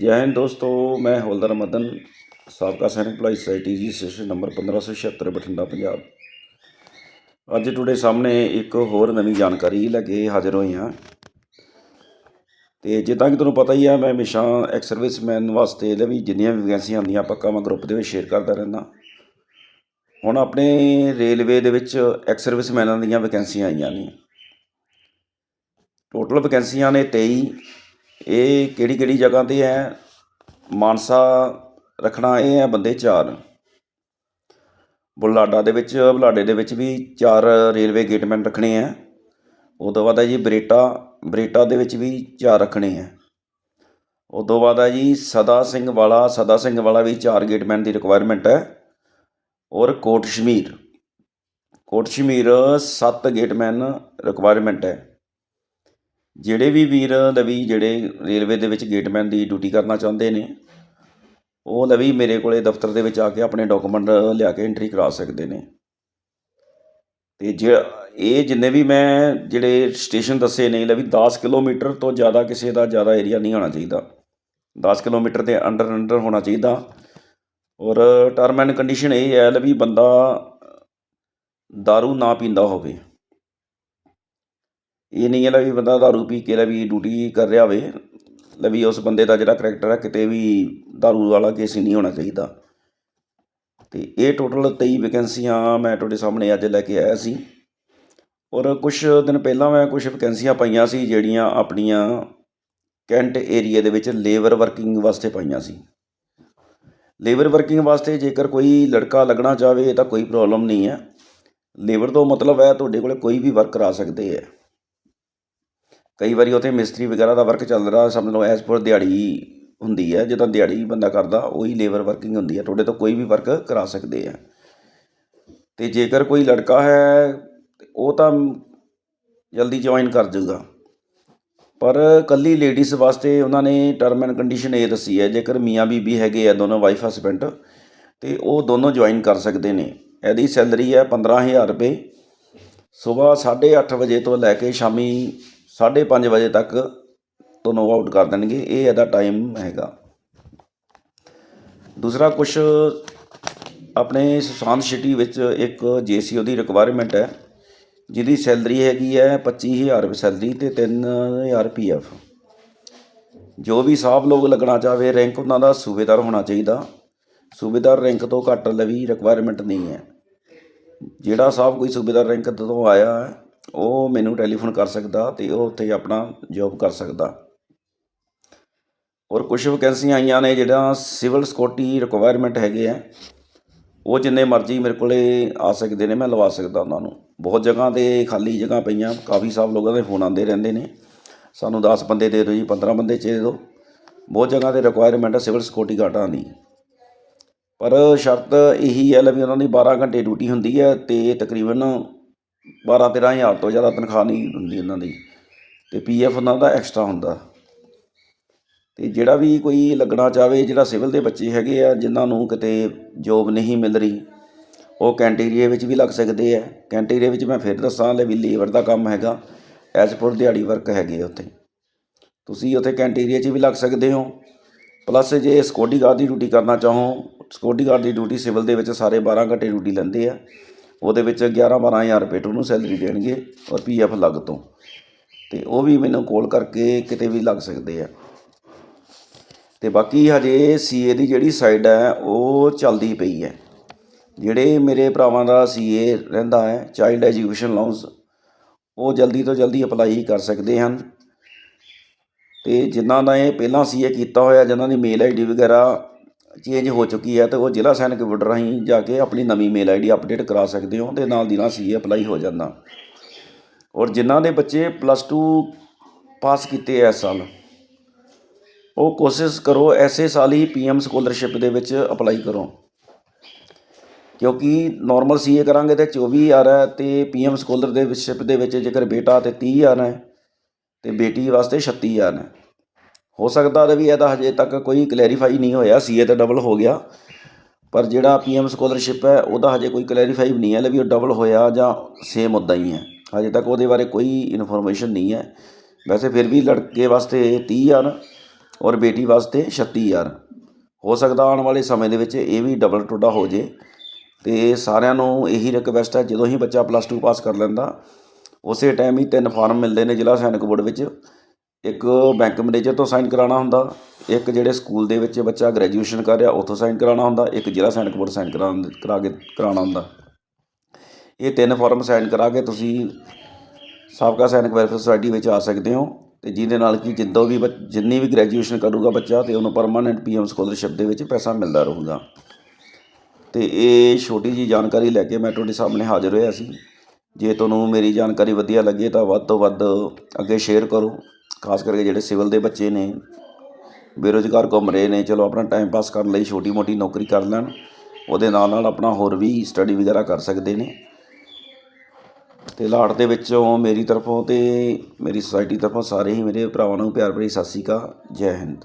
ਜੈ ਹਿੰਦ ਦੋਸਤੋ, ਮੈਂ ਹੌਲਦਾਰ ਮਦਨ, ਸਾਬਕਾ ਸੈਨਿਕ ਭਲਾਈ ਸੁਸਾਇਟੀ ਜੀ ਸਟੇਸ਼ਨ ਨੰਬਰ 1576 ਬਠਿੰਡਾ, ਪੰਜਾਬ। ਅੱਜ ਤੁਹਾਡੇ ਸਾਹਮਣੇ ਇੱਕ ਹੋਰ ਨਵੀਂ ਜਾਣਕਾਰੀ ਲੈ ਕੇ ਹਾਜ਼ਰ ਹੋਏ ਹਾਂ। ਤੇ ਜਿੱਦਾਂ ਕਿ ਤੁਹਾਨੂੰ ਪਤਾ ਹੀ ਆ, ਮੈਂ ਹਮੇਸ਼ਾ ਐਕਸ ਸਰਵਿਸਮੈਨ ਵਾਸਤੇ ਇਹਦੇ ਵੀ ਜਿੰਨੀਆਂ ਵੀ ਵੈਕੈਂਸੀਆਂ ਆਉਂਦੀਆਂ ਪੱਕਾ ਮੈਂ ਗਰੁੱਪ ਦੇ ਵਿੱਚ ਸ਼ੇਅਰ ਕਰਦਾ ਰਹਿੰਦਾ। ਹੁਣ ਆਪਣੇ ਰੇਲਵੇ ਦੇ ਵਿੱਚ ਐਕਸ ਸਰਵਿਸਮੈਨਾਂ ਦੀਆਂ ਵੈਕੈਂਸੀਆਂ ਆਈਆਂ ਨੇ। ਟੋਟਲ ਵੈਕੈਂਸੀਆਂ ਨੇ 23 ਇਹ ਕਿਹੜੀ ਕਿਹੜੀ ਜਗ੍ਹਾ ਤੇ ਹੈ? ਮਾਨਸਾ ਰੱਖਣਾ ਇਹ ਹੈ ਬੰਦੇ ਚਾਰ। ਬੁਲਾਡਾ ਦੇ ਵਿੱਚ, ਬੁਲਾਡੇ ਦੇ ਵਿੱਚ ਵੀ ਚਾਰ ਰੇਲਵੇ ਗੇਟਮੈਨ ਰੱਖਣੇ ਹੈ। ਉਹ ਤੋਂ ਬਾਅਦ ਹੈ ਜੀ ਬਰੇਟਾ ਬਰੇਟਾ ਦੇ ਵਿੱਚ ਵੀ ਚਾਰ ਰੱਖਣੇ ਹੈ। ਉਹ ਤੋਂ ਬਾਅਦ ਹੈ ਜੀ ਸਦਾ ਸਿੰਘ ਵਾਲਾ, ਸਦਾ ਸਿੰਘ ਵਾਲਾ ਵੀ ਚਾਰ ਗੇਟਮੈਨ ਦੀ ਰਿਕੁਆਇਰਮੈਂਟ ਹੈ। ਔਰ ਕੋਟ ਸ਼ਮੀਰ ਕੋਟ ਸ਼ਮੀਰ ਸੱਤ ਗੇਟਮੈਨ ਰਿਕੁਆਇਰਮੈਂਟ ਹੈ। ਜਿਹੜੇ ਵੀ ਵੀਰ ਲਵੀ ਜਿਹੜੇ ਰੇਲਵੇ ਦੇ ਵਿੱਚ ਗੇਟਮੈਨ ਦੀ ਡਿਊਟੀ ਕਰਨਾ ਚਾਹੁੰਦੇ ਨੇ, ਉਹ ਲਵੀ ਮੇਰੇ ਕੋਲੇ ਦਫ਼ਤਰ ਦੇ ਵਿੱਚ ਆ ਕੇ ਆਪਣੇ ਡਾਕੂਮੈਂਟ ਲਿਆ ਕੇ ਐਂਟਰੀ ਕਰਾ ਸਕਦੇ ਨੇ। ਤੇ ਜੇ ਇਹ ਜਿੰਨੇ ਵੀ ਮੈਂ ਜਿਹੜੇ ਸਟੇਸ਼ਨ ਦੱਸੇ ਨੇ ਲਵੀ 10 ਕਿਲੋਮੀਟਰ ਤੋਂ ਜ਼ਿਆਦਾ ਕਿਸੇ ਦਾ ਜ਼ਿਆਦਾ ਏਰੀਆ ਨਹੀਂ ਹੋਣਾ ਚਾਹੀਦਾ। 10 ਕਿਲੋਮੀਟਰ ਦੇ ਅੰਡਰ ਅੰਡਰ ਹੋਣਾ ਚਾਹੀਦਾ। ਔਰ ਟਰਮ ਐਂਡ ਕੰਡੀਸ਼ਨ ਇਹ ਹੈ ਲਵੀ ਬੰਦਾ दारू ਨਾ ਪੀਂਦਾ ਹੋਵੇ। ਇਹ ਨਹੀਂ ਹੈ ਲੈ ਵੀ ਬੰਦਾ दारू ਪੀ ਕੇ ਲੈ ਵੀ ਡਿਊਟੀ ਕਰ ਰਿਹਾ ਹੋਵੇ ਲੈ ਵੀ ਉਸ ਬੰਦੇ ਦਾ ਜਿਹੜਾ ਕਰੈਕਟਰ ਹੈ ਕਿਤੇ ਵੀ दारू ਵਾਲਾ ਕੇਸ ਹੀ ਨਹੀਂ ਹੋਣਾ ਚਾਹੀਦਾ ਤੇ ਇਹ ਟੋਟਲ 23 ਵੈਕੈਂਸੀਆਂ ਮੈਂ ਤੁਹਾਡੇ ਸਾਹਮਣੇ ਅੱਜ ਲੈ ਕੇ ਆਇਆ ਸੀ ਔਰ ਕੁਝ ਦਿਨ ਪਹਿਲਾਂ ਮੈਂ ਕੁਝ ਵੈਕੈਂਸੀਆਂ ਪਾਈਆਂ ਸੀ ਜਿਹੜੀਆਂ ਆਪਣੀਆਂ ਕੈਂਟ ਏਰੀਆ ਦੇ ਵਿੱਚ ਲੇਬਰ ਵਰਕਿੰਗ ਵਾਸਤੇ ਪਾਈਆਂ ਸੀ ਲੇਬਰ ਵਰਕਿੰਗ ਵਾਸਤੇ ਜੇਕਰ ਕੋਈ ਲੜਕਾ ਲੱਗਣਾ ਚਾਹਵੇ ਤਾਂ ਕੋਈ ਪ੍ਰੋਬਲਮ ਨਹੀਂ ਹੈ ਲੇਬਰ ਤੋਂ ਮਤਲਬ ਹੈ ਤੁਹਾਡੇ ਕੋਲੇ ਕੋਈ ਵੀ ਵਰਕ ਕਰਾ ਸਕਦੇ ਹੈ ਕਈ ਵਾਰੀ ਉੱਥੇ ਮਿਸਤਰੀ ਵਗੈਰਾ ਦਾ ਵਰਕ ਚੱਲਦਾ ਸਮਝ ਲਓ ਐਸ ਪਰ ਦਿਹਾੜੀ ਹੁੰਦੀ ਹੈ, ਜਿੱਦਾਂ ਦਿਹਾੜੀ ਬੰਦਾ ਕਰਦਾ, ਉਹੀ ਲੇਬਰ ਵਰਕਿੰਗ ਹੁੰਦੀ ਹੈ, ਤੁਹਾਡੇ ਤੋਂ ਕੋਈ ਵੀ ਵਰਕ ਕਰਾ ਸਕਦੇ ਆ। ਤੇ ਜੇਕਰ ਕੋਈ ਲੜਕਾ ਹੈ, ਉਹ ਤਾਂ ਜਲਦੀ ਜੁਆਇਨ ਕਰ ਜੂਗਾ ਪਰ ਕੱਲੀ ਲੇਡੀਜ਼ ਵਾਸਤੇ ਉਹਨਾਂ ਨੇ ਟਰਮ ਐਂਡ ਕੰਡੀਸ਼ਨ ਇਹ ਦੱਸੀ ਹੈ, ਜੇਕਰ ਮੀਆਂ ਬੀਬੀ ਹੈਗੇ ਆ, ਦੋਨੋਂ ਵਾਈਫ ਹਸਬੈਂਡ ਤੇ ਉਹ ਦੋਨੋਂ ਜੁਆਇਨ ਕਰ ਸਕਦੇ ਨੇ। ਇਹਦੀ ਸੈਲਰੀ ਹੈ 15000 ਰੁਪਏ। ਸਵੇਰ 8:30 ਵਜੇ ਤੋਂ ਲੈ ਕੇ ਸ਼ਾਮੀ 5:30 ਵਜੇ ਤੱਕ ਤੁਹਾਨੂੰ ਆਊਟ ਕਰ ਦੇਣਗੇ। ਇਹ ਇਹਦਾ ਟਾਈਮ ਹੈਗਾ। ਦੂਸਰਾ ਕੁਝ ਆਪਣੇ ਸੁਸ਼ਾਂਤ ਸਿਟੀ ਵਿੱਚ ਇੱਕ ਜੇਸੀਓ ਦੀ ਰਿਕੁਆਇਰਮੈਂਟ ਹੈ, ਜਿਹਦੀ ਸੈਲਰੀ ਹੈਗੀ ਹੈ 25000 ਰੁਪਏ ਸੈਲਰੀ ਤੇ 3000 ਪੀਐਫ ਜੋ ਵੀ ਸਾਹਿਬ ਲੋਕ ਲੱਗਣਾ ਚਾਹਵੇ ਰੈਂਕ ਉਹਨਾਂ ਦਾ ਸੂਬੇਦਾਰ ਹੋਣਾ ਚਾਹੀਦਾ। ਸੂਬੇਦਾਰ ਰੈਂਕ ਤੋਂ ਘੱਟ ਲਵੀ ਰਿਕੁਆਇਰਮੈਂਟ ਨਹੀਂ ਹੈ। ਜਿਹੜਾ ਸਾਹਿਬ ਕੋਈ ਸੂਬੇਦਾਰ ਰੈਂਕ ਤੋਂ ਆਇਆ ਹੈ ਉਹ ਮੈਨੂੰ ਟੈਲੀਫੋਨ ਕਰ ਸਕਦਾ ਤੇ ਉਹ ਉੱਥੇ ਆਪਣਾ ਜੌਬ ਕਰ ਸਕਦਾ। ਔਰ ਕੁਝ ਵੈਕੈਂਸੀਆਂ ਆਈਆਂ ਨੇ ਜਿਹੜਾ ਸਿਵਲ ਸਿਕਿਉਰਟੀ ਰਿਕੁਆਇਰਮੈਂਟ ਹੈਗੇ ਆ, ਉਹ ਜਿੰਨੇ ਮਰਜ਼ੀ ਮੇਰੇ ਕੋਲੇ ਆ ਸਕਦੇ ਨੇ, ਮੈਂ ਲਵਾ ਸਕਦਾ ਉਹਨਾਂ ਨੂੰ। ਬਹੁਤ ਜਗ੍ਹਾ ਤੇ ਖਾਲੀ ਜਗ੍ਹਾ ਪਈਆਂ, ਕਾਫੀ ਸਾਹਿਬ ਲੋਕਾਂ ਦੇ ਫੋਨ ਆਉਂਦੇ ਰਹਿੰਦੇ ਨੇ। ਸਾਨੂੰ 10 ਬੰਦੇ ਦੇ ਦਿਓ ਜੀ 15 ਬੰਦੇ ਚਾਹੀਦੇ ਦਿਓ। ਬਹੁਤ ਜਗ੍ਹਾ ਤੇ ਰਿਕੁਆਇਰਮੈਂਟ ਹੈ ਸਿਵਲ ਸਿਕਿਉਰਟੀ ਗਾਰਡਾਂ ਦੀ। ਪਰ ਸ਼ਰਤ ਇਹੀ ਹੈ ਲੈ ਵੀ ਉਹਨਾਂ ਦੀ 12 ਘੰਟੇ ਡਿਊਟੀ ਹੁੰਦੀ ਹੈ ਤੇ ਤਕਰੀਬਨ 12 13000 ਤੋਂ ਜ਼ਿਆਦਾ ਤਨਖਾਹ ਨਹੀਂ ਹੁੰਦੀ ਉਹਨਾਂ ਦੀ। ਤੇ ਪੀਐਫ ਉਹਨਾਂ ਦਾ ਐਕਸਟਰਾ ਹੁੰਦਾ। ਤੇ ਜਿਹੜਾ ਵੀ ਕੋਈ ਲੱਗਣਾ ਚਾਹਵੇ, ਜਿਹੜਾ ਸਿਵਲ ਦੇ ਬੱਚੇ ਹੈਗੇ ਆ, ਜਿਨ੍ਹਾਂ ਨੂੰ ਕਿਤੇ ਜੋਬ ਨਹੀਂ ਮਿਲ ਰਹੀ, ਉਹ ਕੈਂਟੀਰੀਏ ਵਿੱਚ ਵੀ ਲੱਗ ਸਕਦੇ ਆ। ਕੈਂਟੀਰੀਏ ਵਿੱਚ ਮੈਂ ਫਿਰ ਦੱਸਾਂ ਲੈ ਵੀ ਲੇਬਰ ਦਾ ਕੰਮ ਹੈਗਾ। ਐਸ ਪਰ ਦਿਹਾੜੀ ਵਰਕ ਹੈਗੇ ਉੱਥੇ। ਤੁਸੀਂ ਉੱਥੇ ਕੈਂਟੀਰੀਏ 'ਚ ਵੀ ਲੱਗ ਸਕਦੇ ਹੋ। ਪਲੱਸ ਜੇ ਸਿਕਿਉਰਟੀ ਗਾਰਡ ਦੀ ਡਿਊਟੀ ਕਰਨਾ ਚਾਹੋ ਸਿਕਿਉਰਟੀ ਗਾਰਡ ਦੀ ਡਿਊਟੀ ਸਿਵਲ ਦੇ ਵਿੱਚ ਸਾਰੇ 12 ਘੰਟੇ ਡਿਊਟੀ ਲੈਂਦੇ ਆ। ਉਹਦੇ ਵਿੱਚ 11 12000 ਰੁਪਏ ਤੁਹਾਨੂੰ ਸੈਲਰੀ ਦੇਣਗੇ ਔਰ ਪੀਐਫ ਲੱਗ ਤੋਂ। ਤੇ ਉਹ ਵੀ ਮੈਨੂੰ ਕੋਲ ਕਰਕੇ ਕਿਤੇ ਵੀ ਲੱਗ ਸਕਦੇ ਆ। ਤੇ ਬਾਕੀ ਹਜੇ ਸੀਏ ਦੀ ਜਿਹੜੀ ਸਾਈਡ ਹੈ, ਉਹ ਚੱਲਦੀ ਪਈ ਹੈ। ਜਿਹੜੇ ਮੇਰੇ ਭਰਾਵਾਂ ਦਾ ਸੀਏ ਰਹਿੰਦਾ ਹੈ ਚਾਈਲਡ ਐਜੂਕੇਸ਼ਨ ਲੋਨਸ ਉਹ ਜਲਦੀ ਤੋਂ ਜਲਦੀ ਅਪਲਾਈ ਕਰ ਸਕਦੇ ਹਨ। ਤੇ ਜਿਨ੍ਹਾਂ ਦਾ ਇਹ ਪਹਿਲਾਂ ਸੀਏ ਕੀਤਾ ਹੋਇਆ, ਜਿਨ੍ਹਾਂ ਦੀ ਮੇਲ ਆਈਡੀ ਵਗੈਰਾ ਚੇਂਜ ਹੋ ਚੁੱਕੀ ਹੈ ਤੇ ਉਹ ਜ਼ਿਲ੍ਹਾ ਸੈਨਿਕ ਬੋਰਡ ਰਾਹੀਂ ਜਾ ਕੇ ਆਪਣੀ ਨਵੀਂ ਮੇਲ ਆਈਡੀ ਅਪਡੇਟ ਕਰਾ ਸਕਦੇ ਹੋ ਤੇ ਨਾਲ ਦੀ ਨਾਲ ਸੀਏ ਅਪਲਾਈ ਹੋ ਜਾਂਦਾ। ਔਰ ਜਿਨ੍ਹਾਂ ਦੇ ਬੱਚੇ ਪਲੱਸ 2 ਪਾਸ ਕੀਤੇ ਐ ਇਸ ਸਾਲ, ਉਹ ਕੋਸ਼ਿਸ਼ ਕਰੋ ਐਸੇ ਸਾਲ ਹੀ ਪੀਐਮ ਸਕਾਲਰਸ਼ਿਪ ਦੇ ਵਿੱਚ ਅਪਲਾਈ ਕਰੋ। ਕਿਉਂਕਿ ਨਾਰਮਲ ਸੀਏ ਕਰਾਂਗੇ ਤੇ 24000 ਹੈ ਤੇ ਪੀਐਮ ਸਕਾਲਰ ਦੇ ਵਿਸ਼ਿਪ ਦੇ ਵਿੱਚ ਜੇਕਰ ਬੇਟਾ ਤੇ 30000 ਹੈ ਤੇ ਬੇਟੀ ਵਾਸਤੇ 36000 ਹੈ। ਹੋ ਸਕਦਾ ਹੈ ਵੀ ਇਹਦਾ ਹਜੇ ਤੱਕ ਕੋਈ ਕਲੈਰੀਫਾਈ ਨਹੀਂ ਹੋਇਆ ਸੀਏ ਤਾਂ ਡਬਲ ਹੋ ਗਿਆ। ਪਰ ਜਿਹੜਾ ਪੀਐਮ ਸਕਾਲਰਸ਼ਿਪ ਹੈ, ਉਹਦਾ ਹਜੇ ਕੋਈ ਕਲੈਰੀਫਾਈ ਨਹੀਂ ਹੈ ਵੀ ਉਹ ਡਬਲ ਹੋਇਆ ਜਾਂ ਸੇਮ ਉਦਾਂ ਹੀ ਹੈ। ਹਜੇ ਤੱਕ ਉਹਦੇ ਬਾਰੇ ਕੋਈ ਇਨਫੋਰਮੇਸ਼ਨ ਨਹੀਂ ਹੈ। ਵੈਸੇ ਫਿਰ ਵੀ ਲੜਕੇ ਵਾਸਤੇ 30000 ਔਰ ਬੇਟੀ ਵਾਸਤੇ 36000 ਹੋ ਸਕਦਾ ਆਉਣ ਵਾਲੇ ਸਮੇਂ ਦੇ ਵਿੱਚ ਇਹ ਵੀ ਡਬਲ ਟੋਡਾ ਹੋ ਜੇ। ਤੇ ਸਾਰਿਆਂ ਨੂੰ ਇਹੀ ਰਿਕਵੈਸਟ ਹੈ, ਜਦੋਂ ਹੀ ਬੱਚਾ ਪਲੱਸ 2 ਪਾਸ ਕਰ ਲੈਂਦਾ, ਉਸੇ ਟਾਈਮ ਹੀ ਤਿੰਨ ਫਾਰਮ ਮਿਲਦੇ ਨੇ ਜ਼ਿਲ੍ਹਾ ਸੈਨਿਕ ਬੋਰਡ ਵਿੱਚ। ਇੱਕ ਬੈਂਕ ਮੈਨੇਜਰ ਤੋਂ ਸਾਈਨ ਕਰਾਉਣਾ ਹੁੰਦਾ, ਇੱਕ ਜਿਹੜੇ ਸਕੂਲ ਦੇ ਵਿੱਚ ਬੱਚਾ ਗ੍ਰੈਜੂਏਸ਼ਨ ਕਰ ਰਿਹਾ, ਉੱਥੋਂ ਸਾਈਨ ਕਰਾਉਣਾ ਹੁੰਦਾ, ਇੱਕ ਜ਼ਿਲ੍ਹਾ ਸੈਨਿਕ ਬੋਰਡ ਸਾਈਨ ਕਰਾਉਣ ਕਰਾ ਕੇ ਕਰਾਉਣਾ ਹੁੰਦਾ। ਇਹ ਤਿੰਨ ਫਾਰਮ ਸਾਈਨ ਕਰਾ ਕੇ ਤੁਸੀਂ ਸਾਬਕਾ ਸੈਨਿਕ ਵੈਲਫੇਅਰ ਸੁਸਾਇਟੀ ਵਿੱਚ ਆ ਸਕਦੇ ਹੋ ਤੇ ਜਿਹਦੇ ਨਾਲ ਕਿ ਜਿੱਦੋਂ ਵੀ ਬੱਚ- ਜਿੰਨੀ ਵੀ ਗ੍ਰੈਜੂਏਸ਼ਨ ਕਰੂਗਾ ਬੱਚਾ ਤੇ ਉਹਨੂੰ ਪਰਮਾਨੈਂਟ ਪੀਐਮ ਸਕਾਲਰਸ਼ਿਪ ਦੇ ਵਿੱਚ ਪੈਸਾ ਮਿਲਦਾ ਰਹੂਗਾ। ਤੇ ਇਹ ਛੋਟੀ ਜੀ ਜਾਣਕਾਰੀ ਲੈ ਕੇ ਮੈਂ ਤੁਹਾਡੇ ਸਾਹਮਣੇ ਹਾਜ਼ਰ ਹੋਇਆ ਸੀ। ਜੇ ਤੁਹਾਨੂੰ ਮੇਰੀ ਜਾਣਕਾਰੀ ਵਧੀਆ ਲੱਗੇ ਤਾਂ ਵੱਧ ਤੋਂ ਵੱਧ ਅੱਗੇ ਸ਼ੇਅਰ ਕਰੋ। ਖਾਸ ਕਰਕੇ ਜਿਹੜੇ ਸਿਵਲ ਦੇ ਬੱਚੇ ਨੇ, ਬੇਰੁਜ਼ਗਾਰ ਘੁੰਮ ਰਹੇ ਨੇ, ਚਲੋ ਆਪਣਾ ਟਾਈਮ ਪਾਸ ਕਰਨ ਲਈ ਛੋਟੀ ਮੋਟੀ ਨੌਕਰੀ ਕਰ ਲੈਣ, ਉਹਦੇ ਨਾਲ ਨਾਲ ਆਪਣਾ ਹੋਰ ਵੀ ਸਟੱਡੀ ਵਗੈਰਾ ਕਰ ਸਕਦੇ ਨੇ। ਤੇ ਲਾੜ ਦੇ ਵਿੱਚੋਂ ਮੇਰੀ ਤਰਫੋਂ ਤੇ ਮੇਰੀ ਸੋਸਾਇਟੀ ਤਰਫੋਂ ਸਾਰੇ ਹੀ ਮੇਰੇ ਭਰਾਵਾਂ ਨੂੰ ਪਿਆਰ ਭਰੀ ਸਤਿ ਸ਼੍ਰੀ ਅਕਾਲ, ਜੈ ਹਿੰਦ।